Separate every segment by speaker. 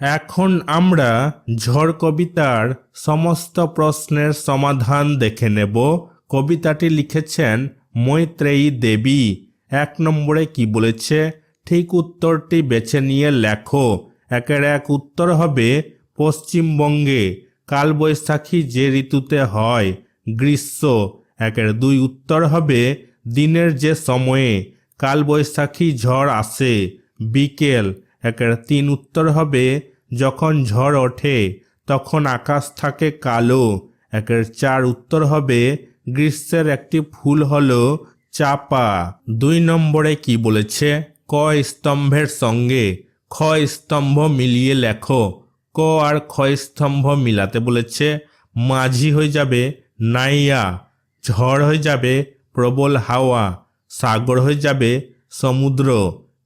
Speaker 1: এখন আমরা ঝড় কবিতার সমস্ত প্রশ্নের সমাধান দেখে নেব। কবিতাটি লিখেছেন মৈত্রেয়ী দেবী। এক নম্বরে কি বলেছে? ঠিক উত্তরটি বেছে নিয়ে লেখো। একের এক উত্তর হবে, পশ্চিমবঙ্গে কালবৈশাখী যে ঋতুতে হয়, গ্রীষ্ম। একের দুই উত্তর হবে, দিনের যে সময়ে কালবৈশাখী ঝড় আসে, বিকেল। একের তিন উত্তর হবে, যখন ঝড় ওঠে, তখন আকাশ থাকে কালো। একের চার উত্তর হবে, গ্রীষ্মের একটি ফুল হলো চাপা। দুই নম্বরে কি বলেছে? ক স্তম্ভের সঙ্গে, খ স্তম্ভ মিলিয়ে লেখো। ক আর খ স্তম্ভ মিলাতে বলেছে, মাঝি হয়ে যাবে নাইয়া, ঝড় হয়ে যাবে প্রবল হাওয়া, সাগর হয়ে যাবে সমুদ্র,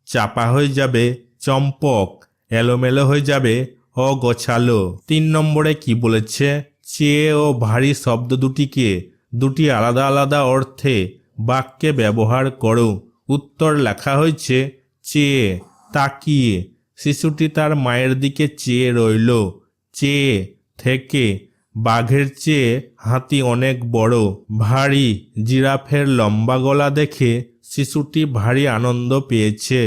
Speaker 1: চাপা হয়ে যাবে চম্পক, এলোমেলো হয়ে যাবে অ অগোছালো। তিন নম্বরে কি বলেছে? চেয়ে ও ভারী শব্দ দুটিকে, দুটি আলাদা আলাদা অর্থে বাক্যে ব্যবহার করো। উত্তর লেখা হয়েছে, চেয়ে, তাকিয়ে। শিশুটি তার মায়ের দিকে চেয়ে রইল। চেয়ে থেকে, বাঘের চেয়ে হাতি অনেক বড়। ভারী জিরাফের লম্বা গলা দেখে শিশুটি ভারী আনন্দ পেয়েছে।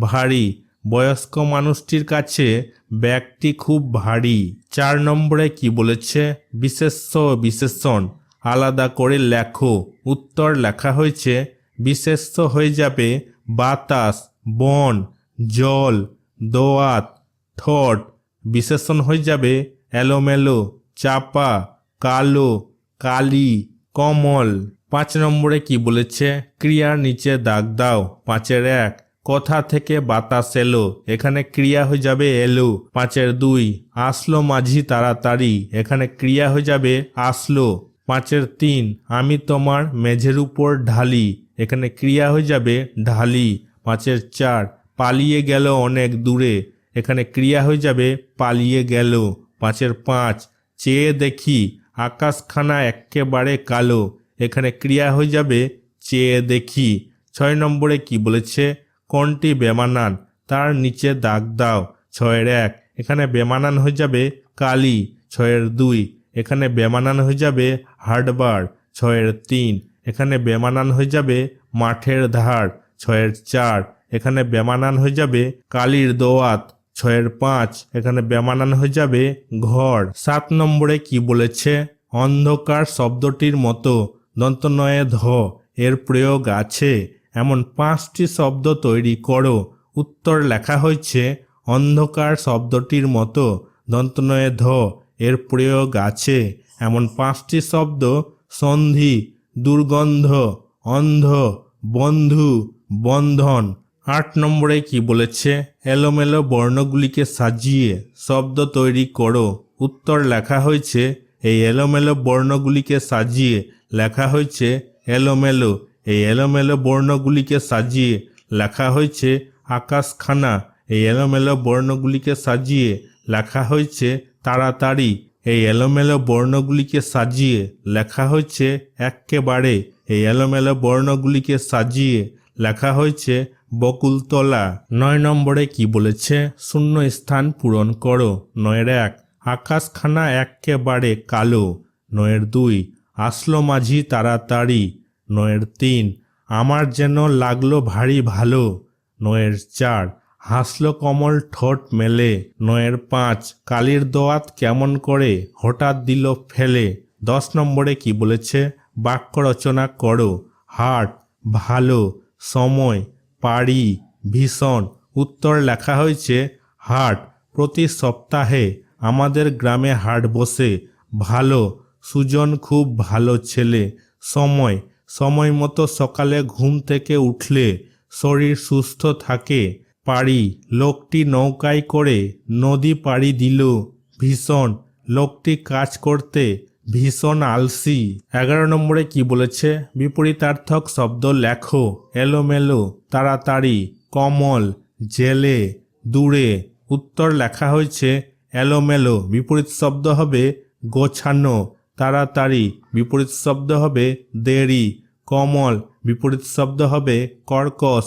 Speaker 1: ভারী বয়স্ক মানুষটির কাছে ব্যাগটি খুব ভারী। চার নম্বরে কি বলেছে? বিশেষ্য বিশেষণ। আলাদা করে লেখো। উত্তর লেখা হয়েছে, বিশেষ্য হয়ে যাবে বাতাস, বন, জল, দোয়াত, ঠোঁট। বিশেষণ হয়ে যাবে এলোমেলো, চাপা, কালো, কালি, কমল। পাঁচ নম্বরে কি বলেছে? ক্রিয়ার নিচে দাগ দাও। পাঁচের এক কথা থেকে বাতাস এলো, এখানে ক্রিয়া হয়ে যাবে এলো। পাঁচের দুই, আসলো মাঝি তাড়াতাড়ি, এখানে ক্রিয়া হয়ে যাবে আসলো। পাঁচের তিন, আমি তোমার মেঝের উপর ঢালি, এখানে ক্রিয়া হয়ে যাবে ঢালি। পাঁচের চার, পালিয়ে গেল অনেক দূরে, এখানে ক্রিয়া হয়ে যাবে পালিয়ে গেল। পাঁচের পাঁচ, চেয়ে দেখি আকাশখানা একেবারে কালো, এখানে ক্রিয়া হয়ে যাবে চেয়ে দেখি। ছয় নম্বরে কি বলেছে? কোনটি বেমানান? তার নিচে দাগ দাও। ছয়ের এক, এখানে বেমানান হয়ে যাবে কালি। ছয়ের দুই, এখানে বেমানান হয়ে যাবে হার্ডবার। ছয়ের তিন, এখানে বেমানান হয়ে যাবে মাঠের ধার। ছয়ের চার, এখানে বেমানান হয়ে যাবে কালির দোয়াত। ছয়ের পাঁচ, এখানে বেমানান হয়ে যাবে ঘর। সাত নম্বরে কি বলেছে? অন্ধকার শব্দটির মতো। দন্তনয়ে ধ এর প্রয়োগ আছে। এমন পাঁচটি শব্দ তৈরি করো। উত্তর লেখা হয়েছে, অন্ধকার শব্দটির মতো দন্তনয়ে ধ, এর প্রয়োগ আছে। এমন পাঁচটি শব্দ, সন্ধি, দুর্গন্ধ, অন্ধ, বন্ধু, বন্ধন। আট নম্বরে কি বলেছে, এলোমেলো বর্ণগুলিকে সাজিয়ে শব্দ তৈরি করো। উত্তর লেখা হয়েছে, এই এলোমেলো বর্ণগুলিকে সাজিয়ে লেখা হয়েছে, এলোমেলো। এই এলোমেলো বর্ণগুলিকে সাজিয়ে লেখা হয়েছে আকাশখানা। এই এলোমেলো বর্ণগুলিকে সাজিয়ে লেখা হয়েছে তাড়াতাড়ি। এই এলোমেলো বর্ণগুলিকে সাজিয়ে লেখা হয়েছে এক্কেবারে। এই এলোমেলো বর্ণগুলিকে সাজিয়ে লেখা হয়েছে বকুলতলা। নয় নম্বরে কি বলেছে? শূন্য স্থান পূরণ করো। নয়ের এক, আকাশখানা এক্কেবারে কালো। নয়ের দুই, আসলো মাঝি তাড়াতাড়ি। নয়ের তিন। আমার যেন লাগল ভারী ভালো। নয়ের চার। হাসলো কমল ঠোঁট মেলে। নয়ের পাঁচ। কালির দোয়াত কেমন করে হঠাৎ দিল ফেলে। দশ নম্বরে কি বলেছে? বাক্য রচনা করো। হাট, ভালো, সময়, পারি, ভীষণ। উত্তর লেখা হয়েছে, হাট, প্রতি সপ্তাহে আমাদের গ্রামে হাট বসে। ভালো, সুজন খুব ভালো ছেলে। সময় সময় মতো সকালে ঘুম থেকে উঠলে শরীর সুস্থ থাকে। পারি লোকটি নৌকায় করে নদী পাড়ি দিল। ভীষণ, লোকটি কাজ করতে ভীষণ আলসি। এগারো নম্বরে কি বলেছে? বিপরীতার্থক শব্দ লেখো, এলোমেলো, তাড়াতাড়ি, কমল, জেলে, দূরে। উত্তর লেখা হয়েছে, এলোমেলো। বিপরীত শব্দ হবে গোছানো। তাড়াতাড়ি বিপরীত শব্দ হবে দেরি, কমল বিপরীত শব্দ হবে কর্কশ,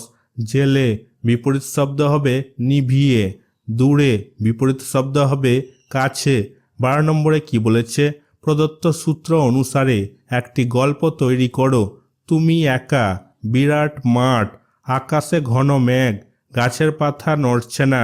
Speaker 1: জেলে বিপরীত শব্দ হবে নিভিয়ে, দূরে বিপরীত শব্দ হবে কাছে। বারো নম্বরে কি বলেছে? প্রদত্ত সূত্র অনুসারে একটি গল্প তৈরি করো। তুমি একা, বিরাট মাঠ, আকাশে ঘন মেঘ, গাছের পাতা নড়ছে না,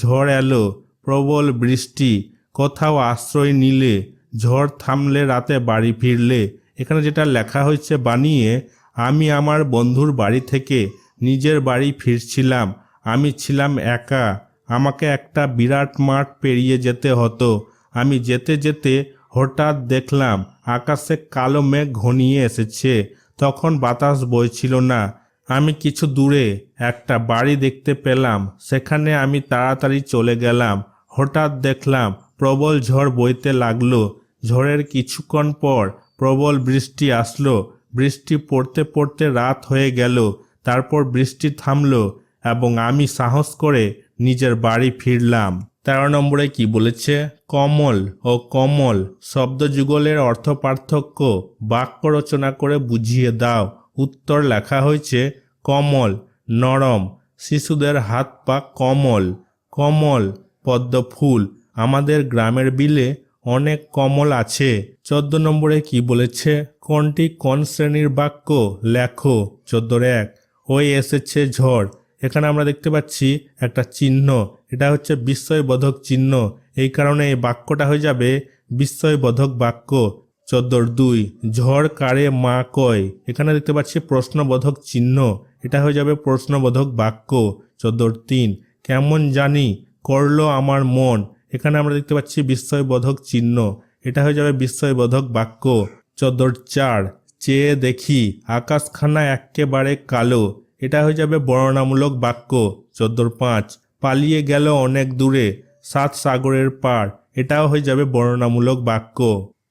Speaker 1: ঝড় এলো, প্রবল বৃষ্টি, কোথাও আশ্রয় নিলে ঝড় থামলে রাতে বাড়ি ফিরলে। এখানে যেটা লেখা হয়েছে বানিয়ে, আমি আমার বন্ধুর বাড়ি থেকে নিজের বাড়ি ফিরছিলাম। আমি ছিলাম একা। আমাকে একটা বিরাট মাঠ পেরিয়ে যেতে হতো। আমি যেতে যেতে হঠাৎ দেখলাম আকাশে কালো মেঘ ঘনিয়ে এসেছে। তখন বাতাস বইছিল না। আমি কিছু দূরে একটা বাড়ি দেখতে পেলাম। সেখানে আমি তাড়াতাড়ি চলে গেলাম। হঠাৎ দেখলাম প্রবল ঝড় বইতে লাগল। ঝড়ের কিছুক্ষণ পর প্রবল বৃষ্টি আসলো। বৃষ্টি পড়তে পড়তে রাত হয়ে গেল। তারপর বৃষ্টি থামল এবং আমি সাহস করে নিজের বাড়ি ফিরলাম। তেরো নম্বরে কি বলেছে? কমল, ও কমল, শব্দ যুগলের অর্থ পার্থক্য। বাক্য রচনা করে বুঝিয়ে দাও। উত্তর লেখা হয়েছে, কমল, নরম। শিশুদের হাত পা কমল। কমল, পদ্ম ফুল। আমাদের গ্রামের বিলে অনেক কমল আছে। চোদ্দ নম্বরে কি বলেছে? কোনটি কোন শ্রেণির বাক্য? লেখো। চোদ্দোর এক। ওই এসেছে ঝড়। এখানে আমরা দেখতে পাচ্ছি একটা চিহ্ন। এটা হচ্ছে বিস্ময়বোধক চিহ্ন। এই কারণে এই বাক্যটা হয়ে যাবে বিস্ময়বোধক বাক্য। চোদ্দোর দুই। ঝড় কারে মা কয়? এখানে দেখতে পাচ্ছি প্রশ্নবোধক চিহ্ন। এটা হয়ে যাবে প্রশ্নবোধক বাক্য। চোদ্দোর তিন। কেমন জানি করল আমার মন। এখানে আমরা দেখতে পাচ্ছি বিস্ময়বোধক চিহ্ন। এটা হয়ে যাবে বিস্ময়বোধক বাক্য। চোদ্দোর চার, চেয়ে দেখি আকাশখানা একেবারে কালো। এটা হয়ে যাবে বর্ণনামূলক বাক্য। চোদ্দোর পাঁচ, পালিয়ে গেল অনেক দূরে, সাত সাগরের পার। এটাও হয়ে যাবে বর্ণনামূলক বাক্য।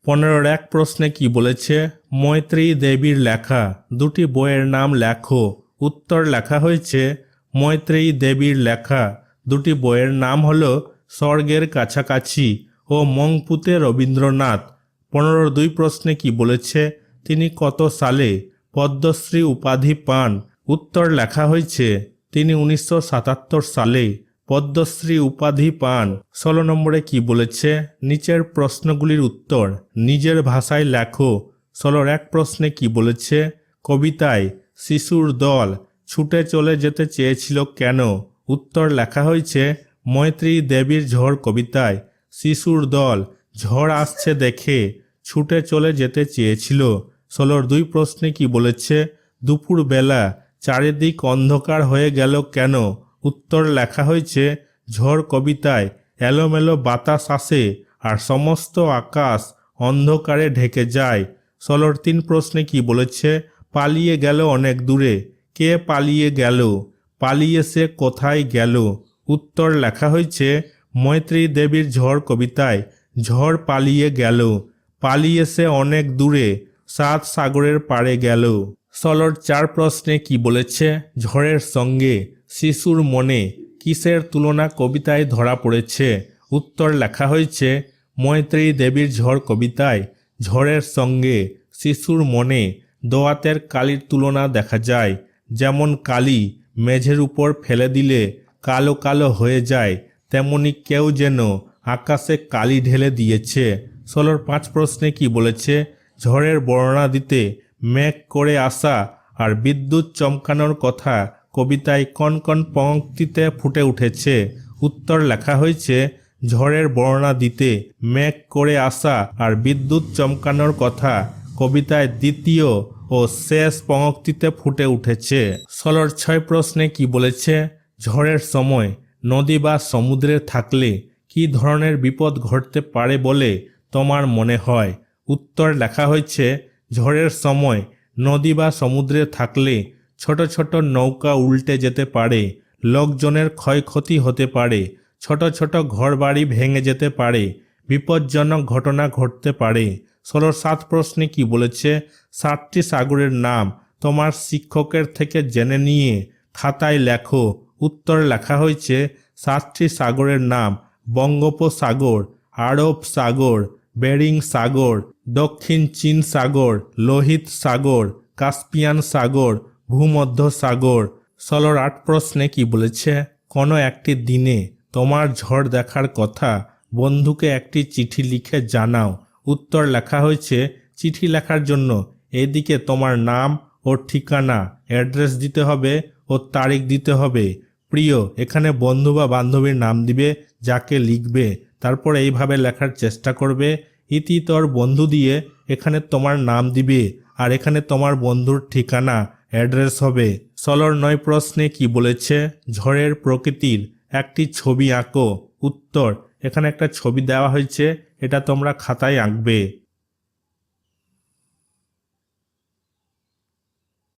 Speaker 1: পনেরোর এক প্রশ্নে কি বলেছে? মৈত্রী দেবীর লেখা। দুটি বইয়ের নাম লেখো। উত্তর লেখা হয়েছে মৈত্রেয়ী দেবীর লেখা। দুটি বইয়ের নাম হলো স্বর্গের কাছাকাছি ও মংপুতে রবীন্দ্রনাথ। পনেরো দুই প্রশ্নে কি বলেছে? তিনি কত সালে পদ্মশ্রী উপাধি পান? উত্তর লেখা হয়েছে, তিনি উনিশশো সাতাত্তর সালে পদ্মশ্রী উপাধি পান। ষোলো নম্বরে কি বলেছে? নিচের প্রশ্নগুলির উত্তর নিজের ভাষায় লেখো। ষোলোর এক প্রশ্নে কি বলেছে? কবিতায় শিশুর দল ছুটে চলে যেতে চেয়েছিল কেন? উত্তর লেখা হয়েছে মৈত্রী দেবীর ঝড় কবিতায় শিশুর দল ঝড় আসছে দেখে ছুটে চলে যেতে চেয়েছিল। ষোলোর দুই প্রশ্নে কি বলেছে, দুপুরবেলা চারিদিক অন্ধকার হয়ে গেল কেন? উত্তর লেখা হয়েছে, ঝড় কবিতায় এলোমেলো বাতাস আসে আর সমস্ত আকাশ অন্ধকারে ঢেকে যায়। ষোলোর তিন প্রশ্নে কি বলেছে, পালিয়ে গেল অনেক দূরে। কে পালিয়ে গেল? পালিয়ে সে কোথায় গেল? উত্তর লেখা হয়েছে, মৈত্রী দেবীর ঝড় কবিতায় ঝড় পালিয়ে গেল, পালিয়ে সে অনেক দূরে, সাত সাগরের পাড়ে গেল। ষোলোর চার প্রশ্নে কি বলেছে? ঝড়ের সঙ্গে শিশুর মনে কিসের তুলনা কবিতায় ধরা পড়েছে? উত্তর লেখা হয়েছে, মৈত্রী দেবীর ঝড় কবিতায় ঝড়ের সঙ্গে শিশুর মনে দোয়াতের কালির তুলনা দেখা যায়, যেমন কালি মেঝের উপর ফেলে দিলে কালো কালো হয়ে যায়, তেমনি কেউ যেন আকাশে কালি ঢেলে দিয়েছে। ষোলোর পাঁচ প্রশ্নে কি বলেছে? ঝড়ের বর্ণনা দিতে মেঘ করে আসা আর বিদ্যুৎ চমকানোর কথা কবিতায় কন কন পঙ্ক্তিতে ফুটে উঠেছে। উত্তর লেখা হয়েছে, ঝড়ের বর্ণনা দিতে মেঘ করে আসা আর বিদ্যুৎ চমকানোর কথা কবিতায় দ্বিতীয় ও শেষ পঙ্ক্তিতে ফুটে উঠেছে। ষোলোর ছয় প্রশ্নে কি বলেছে? ঝড়ের সময় নদী বা সমুদ্রে থাকলে কি ধরনের বিপদ ঘটতে পারে বলে তোমার মনে হয়? উত্তর লেখা হয়েছে, ঝড়ের সময় নদী বা সমুদ্রে থাকলে ছোট ছোট নৌকা উল্টে যেতে পারে, লোকজনের ক্ষয়ক্ষতি হতে পারে, ছোট ছোট ঘরবাড়ি ভেঙে যেতে পারে, বিপজ্জনক ঘটনা ঘটতে পারে। ষোলো সাত প্রশ্নে কি বলেছে? সাতটি সাগরের নাম তোমার শিক্ষকের থেকে জেনে নিয়ে খাতায় লেখো। উত্তর লেখা হয়েছে, সাতটি সাগরের নাম বঙ্গোপসাগর, আরব সাগর, বেরিং সাগর, দক্ষিণ চীন সাগর, লোহিত সাগর, কাস্পিয়ান সাগর, ভূমধ্য সাগর। ষোলোর আট প্রশ্নে কি বলেছে? কোনো একটি দিনে তোমার ঝড় দেখার কথা, বন্ধুকে একটি চিঠি লিখে জানাও। উত্তর লেখা হয়েছে, চিঠি লেখার জন্য এদিকে তোমার নাম ও ঠিকানা, অ্যাড্রেস দিতে হবে ও তারিখ দিতে হবে। প্রিয়, এখানে বন্ধু বা বান্ধবীর নাম দিবে, যাকে লিখবে। তারপর এইভাবে লেখার চেষ্টা করবে। ইতি তোর বন্ধু দিয়ে এখানে তোমার নাম দিবে, আর এখানে তোমার বন্ধুর ঠিকানা, অ্যাড্রেস হবে। সলর নয় প্রশ্নে কি বলেছে? ঝড়ের প্রকৃতির একটি ছবি আঁকো। উত্তর, এখানে একটা ছবি দেওয়া হয়েছে, এটা তোমরা খাতায় আঁকবে।